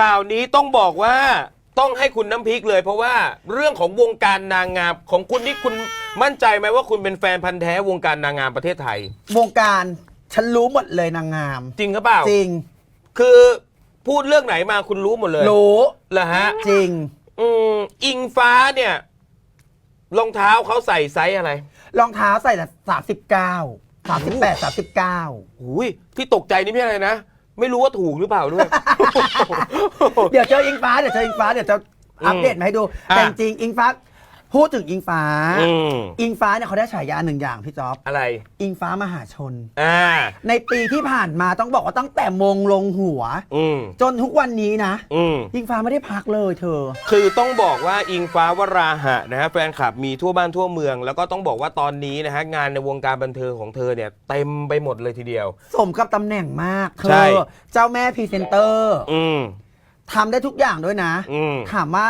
ข่าวนี้ต้องบอกว่าต้องให้คุณน้ำพริกเลย เพราะว่าเรื่องของวงการนางงามของคุณนี่คุณมั่นใจไหมว่าคุณเป็นแฟนพันธ์แท้วงการนางงามประเทศไทย วงการฉันรู้หมดเลยนางงาม จริงหรือเปล่าจริง คือพูดเรื่องไหนมาคุณรู้หมดเลยรู้เหรอฮะจริง อืมอิงฟ้าเนี่ยรองเท้าเขาใส่ไซส์อะไรรองเท้าใส่แต่สามสิบเก้าสามสิบแปดสามสิบเก้าหุยที่ตกใจนี่ไม่ใช่อะไรนะ ไม่รู้ว่าถูกหรือเปล่าด้วย เดี๋ยวเจออิงฟ้าเดี๋ยวเจออิงฟ้าเดี๋ยวจะอัปเดตมาให้ดูอะแต่จริงๆอิงฟ้า พูดถึงอิงฟ้า อืมอิงฟ้าเนี่ยเขาได้ฉายาหนึ่งอย่างพี่จ๊อบ อะไร อิงฟ้ามหาชน อ่า ในปีที่ผ่านมาต้องบอกว่าตั้งแต่มงลงหัว อืม จนทุกวันนี้นะ อืม อิงฟ้าไม่ได้พักเลยเธอ คือต้องบอกว่าอิงฟ้าวราหะนะฮะแฟนคลับมีทั่วบ้านทั่วเมือง แล้วก็ต้องบอกว่าตอนนี้นะฮะงานในวงการบันเทิงของเธอเนี่ยเต็มไปหมดเลยทีเดียว สมกับตำแหน่งมากเธใช่ อ เจ้าแม่พรีเซนเตอร์อืม ทำได้ทุกอย่างด้วยนะ อืม ถามว่า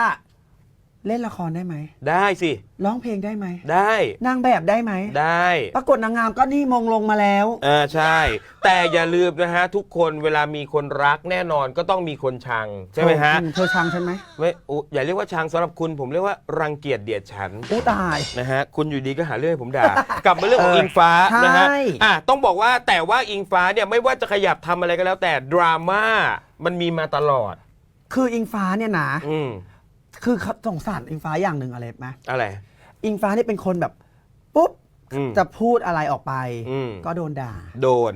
เล่นละครได้ไหม ได้สิร้องเพลงได้ไหม ได้นางแบบได้ไหม ได้ปรากฏนางงามก็นี่มงลงมาแล้วอ่าใช่ แต่อย่าลืมนะฮะ ทุกคนเวลามีคนรักแน่นอนก็ต้องมีคนชัง ใช่ไหมฮะอืเธอชังฉันไหมไม่อุ๊อย่าเรียกว่าชังสำหรับคุณผมเรียกว่ารังเกียจเดียดฉัน อู้ตาย นะฮะคุณอยู่ดีก็หาเรื่องให้ผมด่า กลับมาเรื่องของเอออิงฟ้านะฮะใช่อะต้องบอกว่าแต่ว่าอิงฟ้าเนี่ยไม่ว่าจะขยับทำอะไรก็แล้วแต่ดราม่ามันมีมาตลอด คืออิงฟ้าเนี่ยนะ อืม คือเขาสงสารอิงฟ้าอย่างหนึ่งอะไรไหมอะไร อิงฟ้านี่เป็นคนแบบ ปุ๊บ อืม จะพูดอะไรออกไป อืมก็โดนด่า โดน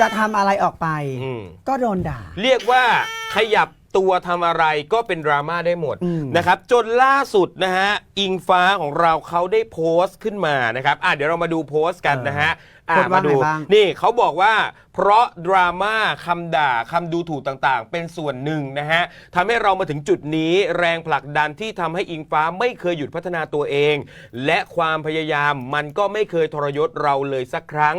จะทำอะไรออกไป อืม ก็โดนด่า เรียกว่าขยับตัวทำอะไรก็เป็นดราม่าได้หมดอืม นะครับ จนล่าสุดนะฮะ อิงฟ้าของเราเขาได้โพสต์ขึ้นมานะครับ อะเดี๋ยวเรามาดูโพสต์กันนะฮะ อะโพสต์ว่ามาดูไงบ้าง นี่เขาบอกว่า เพราะดราม่าคำด่าคำดูถูกต่างๆ เป็นส่วนหนึ่งนะฮะทำให้เรามาถึงจุดนี้แรงผลักดันที่ทำให้อิงฟ้าไม่เคยหยุดพัฒนาตัวเอง และความพยายามมันก็ไม่เคยทรยศเราเลยสักครั้ง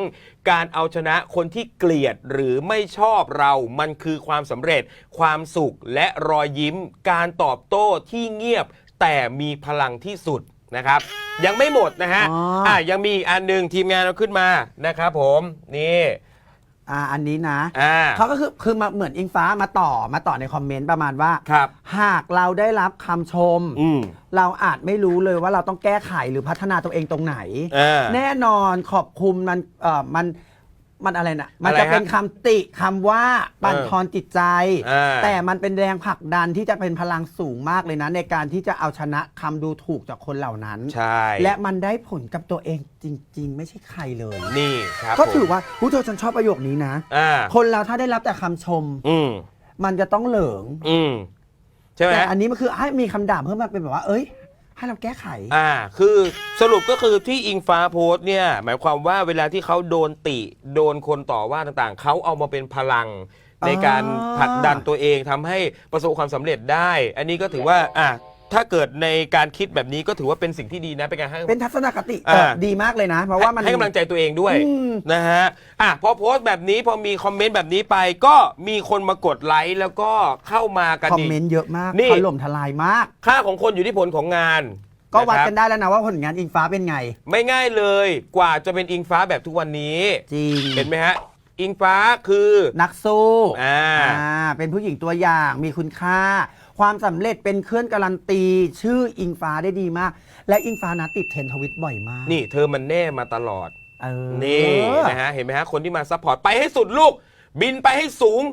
การเอาชนะคนที่เกลียดหรือไม่ชอบเรามันคือความสำเร็จ ความสุขและรอยยิ้ม การตอบโต้ที่เงียบ แต่มีพลังที่สุด นะครับ ยังไม่หมดนะฮะอ๋ออ่อะยังมีอีกอันหนึ่งทีมงานเราขึ้นมานะครับผมนี่อ่าอันนี้นะ อ่าเขาก็คือคือมาเหมือนอิงฟ้ามาต่อมาต่อในคอมเมนต์ประมาณว่า ครับ หากเราได้รับคำชม อืม เราอาจไม่รู้เลยว่าเราต้องแก้ไขหรือพัฒนาตัวเองตรงไหน อ่า แน่นอนขอบคุณมันเอ่อมัน มันอะไรนะมันอะไรจะฮะเป็นคำติคำว่าบันทอนจิตใจ อ่า แต่มันเป็นแรงผลักดันที่จะเป็นพลังสูงมากเลยนะ ในการที่จะเอาชนะคำดูถูกจากคนเหล่านั้น ใช่และมันได้ผลกับตัวเองจริง ๆ ไม่ใช่ใครเลย นี่ครับก็ถือผมว่าผู้ชมฉันชอบประโยคนี้นะ อ่าคนเราถ้าได้รับแต่คำชม อืมมันจะต้องเหลิง อืมใช่ไหมแต่อันนี้มันคือให้มีคำด่าเพิ่มมาเป็นแบบว่า เอ้ย ให้เราแก้ไข อ่า คือสรุปก็คือที่อิงฟ้าโพสต์เนี่ย หมายความว่าเวลาที่เขาโดนติ โดนคนต่อว่าต่างๆ เขาเอามาเป็นพลังในการอ่าผลักดันตัวเองทำให้ประสบความสำเร็จได้ อันนี้ก็ถือว่า อะ ถ้าเกิดในการคิดแบบนี้ก็ถือว่าเป็นสิ่งที่ดีนะเป็นการให้ เป็นทัศนคติอ่าเออดีมากเลยนะ เพราะว่ามัน ให้กำลังใจตัวเองด้วยอืม นะฮะอะพอโพสต์แบบนี้พอมีคอมเมนต์แบบนี้ไป ก็มีคนมากดไลค์แล้วก็เข้ามากันคอมอีก เมนต์เยอะมากนี่ ถล่มทลายมาก ค่าของคนอยู่ที่ผลของงานก็วัดะครับกันได้แล้วนะว่าผลงานอิงฟ้าเป็นไง ไม่ง่ายเลยกว่าจะเป็นอิงฟ้าแบบทุกวันนี้ จริง เห็นไหมฮะ อิงฟ้าคือนักสู้อ่า อ่าเป็นผู้หญิงตัวอย่างมีคุณค่า ความสำเร็จเป็นเครื่องการันตี ชื่ออิงฟ้าได้ดีมาก และอิงฟ้านะติดเทรนด์ทวิตบ่อยมากนี่เธอมันแน่มาตลอด เออ นี่นะฮะเห็นไหมฮะคนที่มาซัพพอร์ตไปให้สุดลูก บินไปให้สูง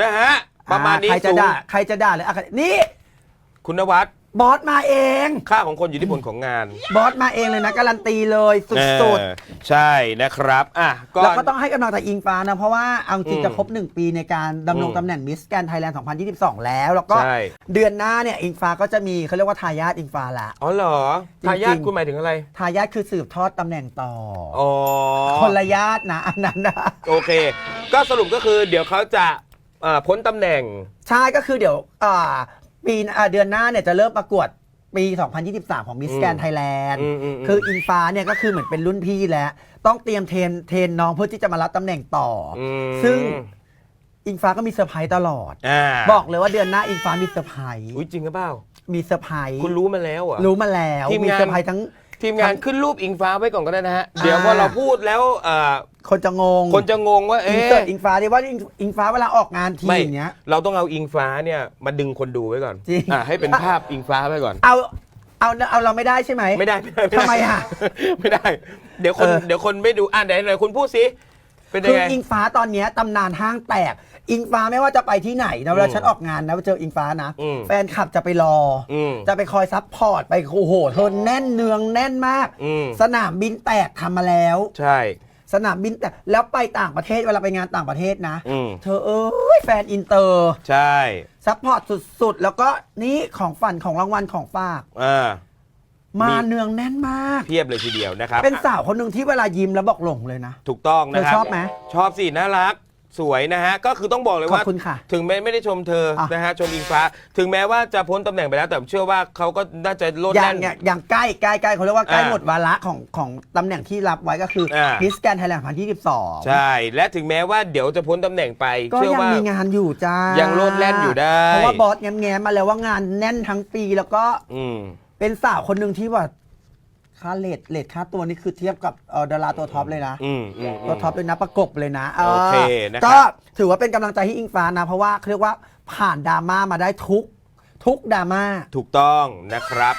นะฮะประมาณนี้ใครจะสูงด่าใครจะด่าเลยอะนี่คุณนวัด บอสมาเอง ค่าของคนอยู่ที่ผลของงาน บอสมาเองเลยนะการันตีเลยสุดเออใช่นะครับอะๆแล้วก็ต้องให้กำลังใจอิงฟ้านะ เพราะว่าเอาจริงอืมจะครบ 1 ปีในการดำรงอืมตำแหน่งมิสแกนไทยแลนด์ 2022 แล้ว แล้วก็ใช่ เดือนหน้าเนี่ยอิงฟ้าก็จะมีเขาเรียกว่าทายาทอิงฟ้าละ อ๋อเหรอจริงๆ ทายาทคุณหมายถึงอะไร ทายาทคือสืบทอดตำแหน่งต่อออ๋อ คนละญาตินะอันนั้นนะ โอเค ก็สรุปก็คือเดี๋ยวเขาจะเอ่อพ้นตำแหน่ง ใช่ก็คือเดี๋ยวอ่า ปีหน้าอ่าเดือนหน้าเนี่ยจะเริ่มประกวดปี 2023 ของมิสแกนอืมไทยแลนด์อืมอืมอืม คืออิงฟ้าเนี่ยก็คือเหมือนเป็นรุ่นพี่แล้ว ต้องเตรียมเทรนเทรนน้องเพื่อที่จะมารับตำแหน่งต่ออมซึ่งอิงฟ้าก็มีเซอร์ไพรส์ตลอดอ่าบอกเลยว่าเดือนหน้าอิงฟ้ามีเซอร์ไพรส์อุ้ยจริงหรือเปล่ามีเซอร์ไพรส์คุณรู้มาแล้วเหรอะ รู้มาแล้วทีมมีงานเซอร์ไพรส์ทั้ง ทีมงานขึ้นรูปอิงฟ้าไว้ก่อนก็ได้นะฮะ เดี๋ยวพอเราพูดแล้วเอ่อคนจะงงคนจะงงว่าอินเอ๊ะเสิร์ตอิงฟ้าดิว่าอิงอิงฟ้าเวลาออกงานทีไม่อย่างเงี้ย เราต้องเอาอิงฟ้าเนี่ยมาดึงคนดูไว้ก่อนจริง อะให้เป็นภาพอิงฟ้าไว้ก่อน เอาเอาเอาเราไม่ได้ใช่ไหม ไม่ได้ไม่ได้ด้ทำไมอะไม่ได้ เดี๋ยวคนเออ เดี๋ยวคนไม่ดูอะไหนไหนคุณพูดสิเป็นยัคืงอไง อิงฟ้าตอนเนี้ยตำนานห้างแตก อิงฟ้าไม่ว่าจะไปที่ไหนนะเวลาอืมฉันออกงานนะเจออิงฟ้านะ อืมแฟนคลับจะไปรอออืมจะไปคอยซัพพอร์ตไปโอ้โหเธอแน่นเนืองแน่นมาก อืม สนามบินแตกทำมาแล้ว ใช่ สนามบินแตกแล้วไปต่างประเทศเวลาไปงานต่างประเทศนะ อืม เธอเอ้ยแฟนอินเตอร์ใช่ซัพพอร์ตสุดๆ แล้วก็นี่ของฝันของรางวัลของฝาก อ่ามามีเนืองแน่นมาก เพียบเลยทีเดียวนะครับเป็นสาวคนหนึ่งที่เวลายิ้มแล้วบอกหลงเลยนะ ถูกต้องนะครับเธอชอบไหม ชอบสิน่ารัก สวยนะฮะ ก็คือต้องบอกเลยขอบว่าคุณค่ะถึงแม้ไม่ได้ชมเธออะนะฮะ ชมอิงฟ้า ถึงแม้ว่าจะพ้นตำแหน่งไปแล้ว แต่เชื่อว่าเขาก็น่าจะโลดอย่าแล่งน อย่างอย่างใกล้ใกล้ใกล้เขาเรียกว่าใกล้อ่าหมดวาระของของตำแหน่งที่รับไว้ก็คืออา มิสแกนไทยแลนด์พันที่12ใช่ และถึงแม้ว่าเดี๋ยวจะพ้นตำแหน่งไป ก็เชื่อยังว่า มีงานอยู่จ้ายัยังโลดแล่นอยู่ได้ เพราะว่าบอสแง้มๆมาแล้วว่างานแน่นทั้งปีแล้วก็อืม เป็นสาวคนหนึ่งที่ว่า ค่าเลทเลทค่าตัวนี่คือเทียบกับเอ่อดาราตัวท็อปเลยนะ อืมอืมตัวท็อปเลยนะประกบเลยนะโอเคนะครับ ก็ถือว่าเป็นกำลังใจให้อิงฟ้านะ เพราะว่าเขาเรียกว่าผ่านดราม่ามาได้ทุก ทุกดราม่า ถูกต้องนะครับ